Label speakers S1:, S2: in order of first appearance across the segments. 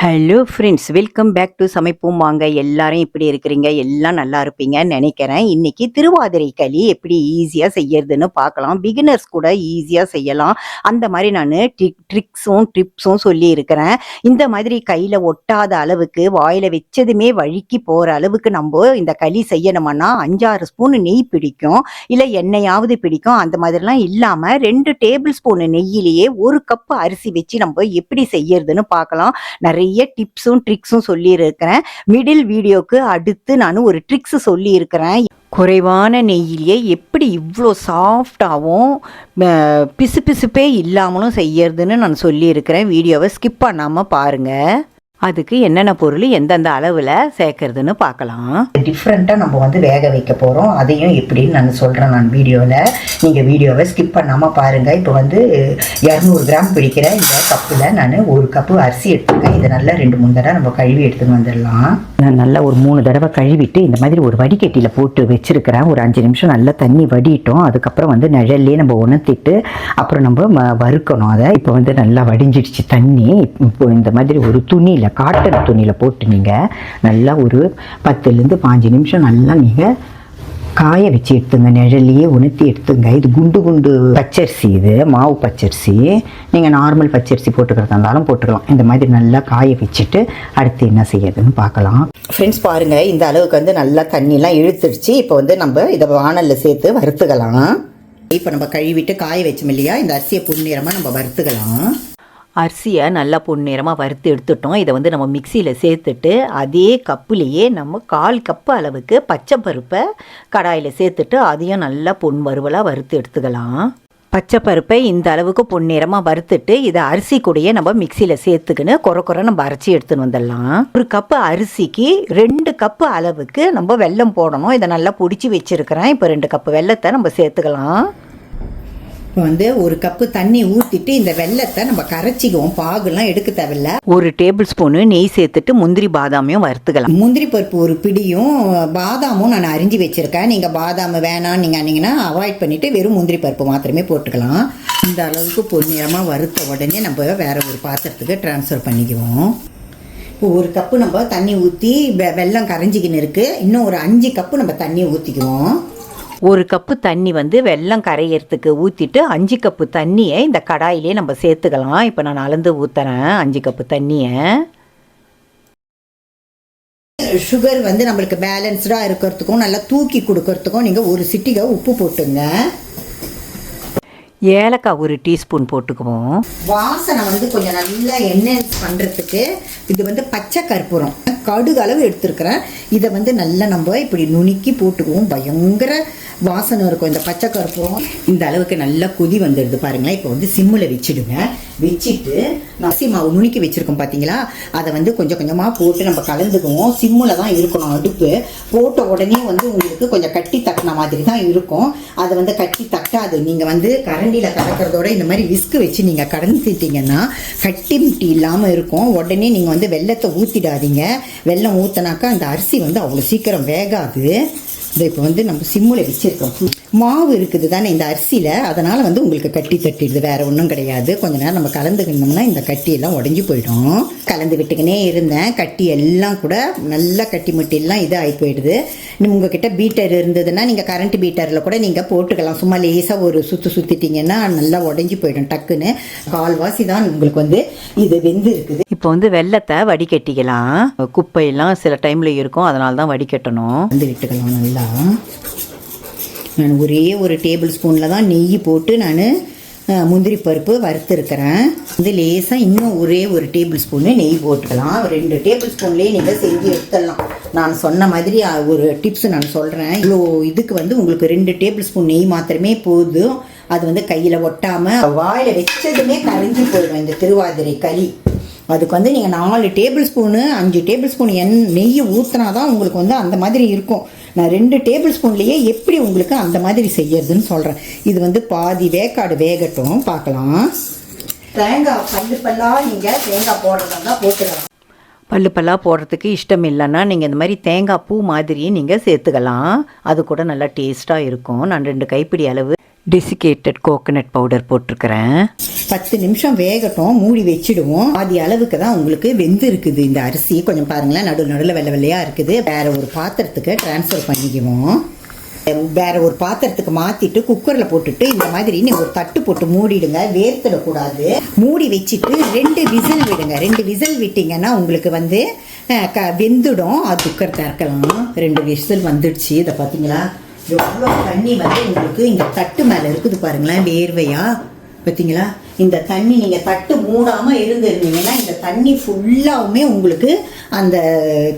S1: Hello friends welcome back to சமைப்போம் வாங்க. எல்லாரும் இப்படி இருக்கிறீங்க எல்லாம் நல்லா இருப்பீங்கன்னு நினைக்கிறேன். இன்னைக்கு திருவாதிரை களி எப்படி ஈஸியாக செய்யறதுன்னு பார்க்கலாம். பிகினர்ஸ் கூட ஈஸியாக செய்யலாம். அந்த மாதிரி நான் ட்ரிக் ட்ரிக்ஸும் ட்ரிப்ஸும் சொல்லியிருக்கிறேன் இந்த மாதிரி கையில் ஒட்டாத அளவுக்கு வாயில் வச்சதுமே வழுக்கி போகிற அளவுக்கு நம்ம இந்த களி செய்யணும்னா அஞ்சாறு ஸ்பூன் நெய் பிடிக்கும். இல்லை எண்ணெயாவது பிடிக்கும். அந்த மாதிரிலாம் இல்லாமல் ரெண்டு டேபிள் ஸ்பூன் நெய்யிலேயே ஒரு கப்பு அரிசி வச்சு நம்ம எப்படி செய்யறதுன்னு பார்க்கலாம். நிறைய டிப்ஸும் ட்ரிக்ஸும் சொல்லியிருக்கிறேன். மிடில் வீடியோக்கு அடுத்து நான் ஒரு ட்ரிக்ஸ் சொல்லியிருக்கிறேன். குறைவான நெய்யிலேயே எப்படி இவ்வளோ சாஃப்டாகவும் பிசு பிசுப்பே இல்லாமலும் செய்யறதுன்னு நான் சொல்லியிருக்கிறேன். வீடியோவை ஸ்கிப் பண்ணாமல் பாருங்கள் அதுக்கு என்னென்ன பொருள் எந்தெந்த அளவில் சேர்க்கறதுன்னு பார்க்கலாம்.
S2: டிஃப்ரெண்ட்டாக நம்ம வந்து வேக வைக்க போகிறோம் அதையும் எப்படின்னு நான் சொல்கிறேன் நான் வீடியோவில் நீங்கள் வீடியோவை ஸ்கிப் பண்ணாமல் பாருங்கள் இப்போ வந்து இரநூறு கிராம் பிடிக்கிற இந்த கப்பில் நான் ஒரு கப்பு அரிசி எடுத்துருக்கேன். இதை நல்லா ரெண்டு மூணு தடவை நம்ம கழுவி எடுத்துன்னு வந்துடலாம்.
S3: நான் நல்லா ஒரு மூணு தடவை கழுவிட்டு இந்த மாதிரி ஒரு வடிகட்டியில் போட்டு வச்சிருக்கிறேன். ஒரு அஞ்சு நிமிஷம் நல்லா தண்ணி வடிட்டோம் அதுக்கப்புறம் வந்து நிழல்லே நம்ம உணர்த்திட்டு அப்புறம் நம்ம வறுக்கணும். அதை இப்போ வந்து நல்லா வடிஞ்சிடுச்சு தண்ணி. இப்போ இந்த மாதிரி ஒரு துணியில் காட்டன் துணியில் போட்டு நீங்கள் நல்லா ஒரு பத்துலேருந்து பாஞ்சு நிமிஷம் நல்லா நீங்கள் காய வச்சு எடுத்துங்க நிழல்லையே உணர்த்தி எடுத்துங்க. இது குண்டு குண்டு பச்சரிசி இது மாவு பச்சரிசி. நீங்கள் நார்மல் பச்சரிசி போட்டுக்கிறதா இருந்தாலும் போட்டுக்கலாம். இந்த மாதிரி நல்லா காய வச்சுட்டு அடுத்து என்ன செய்யறதுன்னு பார்க்கலாம்.
S2: ஃப்ரெண்ட்ஸ் பாருங்கள் இந்த அளவுக்கு வந்து நல்லா தண்ணிலாம் இழுத்துடுச்சு. இப்போ வந்து நம்ம இதை வானலில் சேர்த்து வறுத்துக்கலாம். இப்போ நம்ம கழுவிட்டு காய வச்சோம் இல்லையா? இந்த அரிசியை பொன்னிறமாக நம்ம வறுத்துக்கலாம்.
S1: அரிசியை நல்லா பொன்னிறமாக வறுத்து எடுத்துட்டோம். இதை வந்து நம்ம மிக்சியில் சேர்த்துட்டு அதே கப்புலேயே நம்ம கால் கப்பு அளவுக்கு பச்சை பருப்பை கடாயில் சேர்த்துட்டு அதையும் நல்லா பொன் வறுவலாக வறுத்து எடுத்துக்கலாம். பச்சை பருப்பை இந்த அளவுக்கு பொன்னிறமாக வறுத்துட்டு இதை அரிசி கூடயே நம்ம மிக்சியில் சேர்த்துக்கின்னு குறை குறை நம்ம அரைச்சி எடுத்துன்னு வந்துடலாம். ஒரு கப்பு அரிசிக்கு ரெண்டு கப்பு அளவுக்கு நம்ம வெல்லம் போடணும். இதை நல்லா பிடிச்சி வச்சுருக்கிறேன். இப்போ ரெண்டு கப்பு வெல்லத்தை நம்ம சேர்த்துக்கலாம்.
S2: இப்போ வந்து ஒரு கப்பு தண்ணி ஊற்றிட்டு இந்த வெள்ளத்தை நம்ம கரைச்சிக்குவோம். பாகுலாம் எடுக்க தேவையில்ல.
S1: ஒரு டேபிள் ஸ்பூனு நெய் சேர்த்துட்டு முந்திரி பாதாமையும் வறுத்துக்கலாம்.
S2: முந்திரி பருப்பு ஒரு பிடியும் பாதாமும் நான் அரிஞ்சு வச்சுருக்கேன். நீங்கள் பாதாம் வேணாம் நீங்கள் அன்னிங்கன்னா அவாய்ட் பண்ணிவிட்டு வெறும் முந்திரி பருப்பு மாத்திரமே போட்டுக்கலாம். இந்த அளவுக்கு பொன்னிறமாக வறுத்த உடனே நம்ம வேற ஒரு பாத்திரத்துக்கு ட்ரான்ஸ்ஃபர் பண்ணிக்குவோம். இப்போ ஒரு கப்பு நம்ம தண்ணி ஊற்றி வெ வெல்லம் கரைஞ்சிக்கின்னு இருக்குது இன்னும் ஒரு அஞ்சு கப்பு நம்ம தண்ணி ஊற்றிக்குவோம்
S1: ஒரு கப்பு தண்ணி வந்து வெல்லம் கரையிறதுக்கு ஊற்றிட்டு அஞ்சு கப்பு தண்ணியை இந்த கடாயிலே நம்ம சேர்த்துக்கலாம். இப்போ நான் அளந்து ஊற்றுறேன் அஞ்சு கப்பு தண்ணியை.
S2: சுகர் வந்து நம்மளுக்கு பேலன்ஸ்டாக இருக்கிறதுக்கும் நல்லா தூக்கி கொடுக்கறதுக்கும் நீங்கள் ஒரு சிட்டிகை உப்பு போட்டுங்க.
S1: ஏலக்காய் ஒரு டீஸ்பூன் போட்டுக்குவோம்.
S2: வாசனை வந்து கொஞ்சம் நல்லா என்ஹான்ஸ் பண்ணுறதுக்கு இது வந்து பச்சை கற்பூரம். கடுகு அளவு எடுத்துருக்கிறேன். இதை வந்து நல்லா நம்ம இப்படி நுணுக்கி போட்டுக்குவோம். பயங்கர வாசனை இருக்கும் இந்த பச்சை கருப்பும் இந்த அளவுக்கு நல்லா கொதி வந்துடுது பாருங்களேன். இப்போ வந்து சிம்மில் வச்சுடுங்க. வச்சுட்டு நசி மாவு நுணுக்கி வச்சுருக்கோம் பார்த்தீங்களா அதை வந்து கொஞ்சம் கொஞ்சமாக போட்டு நம்ம கலந்துக்குவோம். சிம்மில் தான் இருக்கணும் அடுப்பு. போட்ட உடனே வந்து உங்களுக்கு கொஞ்சம் கட்டி தட்டின மாதிரி தான் இருக்கும். அதை வந்து கட்டி தட்டாது. நீங்கள் வந்து கரண்டியில் கலக்கிறதோட இந்த மாதிரி விஸ்கு வச்சு நீங்கள் கடந்துட்டீங்கன்னா கட்டி முட்டி இல்லாமல் இருக்கும். உடனே நீங்கள் வந்து வெள்ளத்தை ஊற்றிடாதீங்க வெள்ளம் ஊற்றினாக்கா அந்த அரிசி வந்து அவ்வளோ சீக்கிரம் வேகாது. இதை இப்போ வந்து நம்ம சிம்மில் வச்சுருக்கோம். மாவு இருக்குது தானே இந்த அரிசியில்? அதனால் வந்து உங்களுக்கு கட்டி தட்டிடுது. வேற ஒன்றும் கிடையாது. கொஞ்ச நேரம் நம்ம கலந்துக்கணும்னா இந்த கட்டி எல்லாம் உடஞ்சி போயிடும். கலந்து விட்டுக்கினே இருந்தேன். கட்டி எல்லாம் கூட நல்லா கட்டி முட்டி எல்லாம் இது ஆகி போயிடுது. இன்னும் உங்ககிட்ட பீட்டர் இருந்ததுன்னா நீங்கள் கரண்ட் பீட்டரில் கூட நீங்கள் போட்டுக்கலாம். சும்மா லேசாக ஒரு சுற்று சுற்றிட்டீங்கன்னா நல்லா உடஞ்சி போயிடும் டக்குன்னு. கால்வாசி தான் உங்களுக்கு வந்து இது வெந்து இருக்குது.
S1: இப்போ வந்து வெல்லத்தை வடிகட்டிக்கலாம். குப்பையெல்லாம் சில டைமில் இருக்கும். அதனால தான் வடிகட்டணும்.
S2: வந்து விட்டுக்கலாம் நல்லா. நான் ஒரே ஒரு டேபிள் ஸ்பூனில் தான் நெய் போட்டு நான் முந்திரி பருப்பு வறுத்துருக்கிறேன். இது லேசாக இன்னும் ஒரே ஒரு டேபிள் ஸ்பூனு நெய் போட்டுக்கலாம். ரெண்டு டேபிள் ஸ்பூன்லேயே நீங்கள் செஞ்சு எடுத்துடலாம். நான் சொன்ன மாதிரி ஒரு டிப்ஸ் நான் சொல்கிறேன் இவ்வளோ இதுக்கு வந்து உங்களுக்கு ரெண்டு டேபிள் ஸ்பூன் நெய் மாத்திரமே போதும். அது வந்து கையில் ஒட்டாமல் வாயில் வச்சதுமே கரைஞ்சி போயிடும் இந்த திருவாதிரை களி. அதுக்கு வந்து நீங்கள் நாலு டேபிள் ஸ்பூனு அஞ்சு டேபிள் ஸ்பூன் எண் நெய் ஊற்றினா தான் உங்களுக்கு வந்து அந்த மாதிரி இருக்கும். நான் ரெண்டு டேபிள் ஸ்பூன்லேயே எப்படி உங்களுக்கு அந்த மாதிரி செய்யறதுன்னு சொல்கிறேன் இது வந்து பாதி வேக்காடு வேகட்டும். பார்க்கலாம். தேங்காய் பல்லு பல்லாக நீங்கள் தேங்காய் போடுறதா போட்டுக்கலாம்.
S1: பல்லு பல்லாக போடுறதுக்கு இஷ்டம் இல்லைன்னா நீங்கள் இந்த மாதிரி தேங்காய் பூ மாதிரியும் நீங்கள் சேர்த்துக்கலாம். அது கூட நல்லா டேஸ்ட்டாக இருக்கும். நான் ரெண்டு கைப்பிடி அளவு டெசிகேட்டட் கோகனட் பவுடர் போட்டிருக்கிறேன்.
S2: பத்து நிமிஷம் வேகட்டும் மூடி வச்சிடுவோம். பாதி அளவுக்கு தான் உங்களுக்கு வெந்து இருக்குது இந்த அரிசி. கொஞ்சம் பாருங்களேன் நடு நடுவில் வெள்ளை வெள்ளையாக இருக்குது. வேற ஒரு பாத்திரத்துக்கு ட்ரான்ஸ்ஃபர் பண்ணிக்குவோம். வேற ஒரு பாத்திரத்துக்கு மாத்திட்டு குக்கர்ல போட்டுட்டு இந்த மாதிரி நீங்க ஒரு தட்டு போட்டு மூடிடுங்க வேர்த்திடக்கூடாது. மூடி வச்சுட்டு ரெண்டு விசில் விடுங்க. ரெண்டு விசில் விட்டீங்கன்னா உங்களுக்கு வந்து க வெந்துடும். அது குக்கர் திறக்கலாம். ரெண்டு விசில் வந்துடுச்சு. இதை பார்த்தீங்களா எவ்வளோ தண்ணி வந்து உங்களுக்கு இந்த தட்டு மேலே இருக்குது பாருங்களேன் வேர்வையா? பார்த்தீங்களா? இந்த தண்ணி நீங்கள் தட்டு மூடாமல் இருந்திருந்தீங்கன்னா இந்த தண்ணி ஃபுல்லாகவுமே உங்களுக்கு அந்த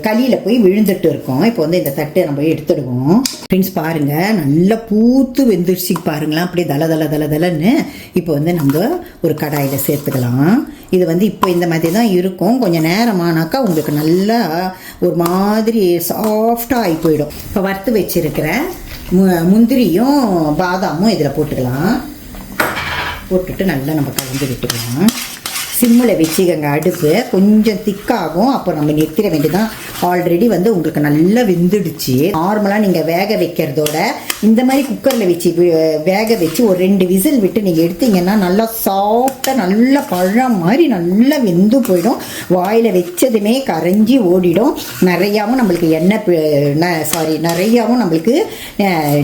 S2: களியில் போய் விழுந்துட்டு இருக்கும். இப்போ வந்து இந்த தட்டை நம்ம எடுத்துடுவோம். ஃப்ரெண்ட்ஸ் பாருங்கள் நல்லா பூத்து வெந்துருச்சு பாருங்களேன். அப்படியே தல தல தல தலன்னு இப்போ வந்து நம்ம ஒரு கடாயில் சேர்த்துக்கலாம். இது வந்து இப்போ இந்த மாதிரி தான் இருக்கும். கொஞ்சம் நேரமானாக்கா உங்களுக்கு நல்லா ஒரு மாதிரி சாஃப்டாக ஆகி போயிடும். இப்போ வறுத்து வச்சுருக்கிறேன் முந்திரியும் பாதாமும் இதில் போட்டுக்கலாம். போட்டுட்டு நல்லா நம்ம கலந்து விட்டுக்கலாம். சிம்மில் வச்சுக்கோங்க அடுப்பு கொஞ்சம் திக்காகும். அப்போ நம்ம நிறுத்திட வேண்டியதான் ஆல்ரெடி வந்து உங்களுக்கு நல்லா வெந்துடுச்சு. நார்மலாக நீங்கள் வேக வைக்கிறதோட இந்த மாதிரி குக்கரில் வச்சு வேக வச்சு ஒரு ரெண்டு விசில் விட்டு நீங்கள் எடுத்தீங்கன்னா நல்லா சாஃப்டாக நல்லா பழம் மாதிரி நல்லா வெந்து போயிடும். வாயில் வச்சதுமே கரைஞ்சி ஓடிடும். நிறையாவும் நம்மளுக்கு எண்ணெய் சாரி நிறையாவும் நம்மளுக்கு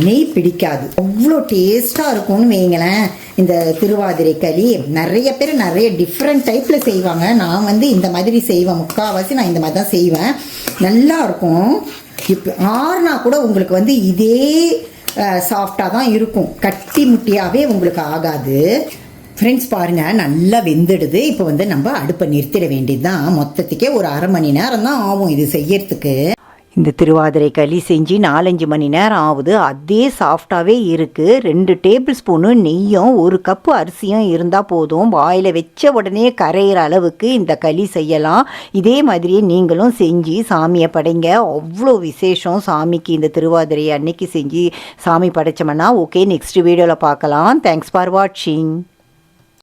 S2: நெய் பிடிக்காது. அவ்வளோ டேஸ்ட்டாக இருக்கும்னு வைங்களேன். இந்த திருவாதிரை களி. நிறைய பேர் நிறைய டிஃப்ரெண்ட் டைப்பில் செய்வாங்க. நான் வந்து இந்த மாதிரி செய்வேன். முக்கால்வாசி நான் இந்த மாதிரி தான் செய்வேன். நல்லா இருக்கும். இப்போ ஆறுனா கூட உங்களுக்கு வந்து இதே சாஃப்டாக தான் இருக்கும். கட்டி முட்டியாகவே உங்களுக்கு ஆகாது. ஃப்ரெண்ட்ஸ் பாருங்கள் நல்லா வெந்துடுது. இப்போ வந்து நம்ம அடுப்பை நிறுத்திட வேண்டியது தான் மொத்தத்துக்கே ஒரு அரை மணி நேரம் தான் ஆகும் இது செய்யறதுக்கு.
S1: இந்த திருவாதிரை களி செஞ்சு நாலஞ்சு மணி நேரம் ஆகுது. அதே சாஃப்டாகவே இருக்குது ரெண்டு டேபிள் ஸ்பூனு நெய்யும் ஒரு கப்பு அரிசியும் இருந்தால் போதும். வாயில் வச்ச உடனே கரையிற அளவுக்கு இந்த களி செய்யலாம். இதே மாதிரியே நீங்களும் செஞ்சு சாமியை படைங்க. அவ்வளோ விசேஷம் சாமிக்கு இந்த திருவாதிரை அன்னைக்கு செஞ்சு சாமி படைச்சோம்னா ஓகே நெக்ஸ்ட் வீடியோவில் பார்க்கலாம். தேங்க்ஸ் ஃபார் வாட்சிங்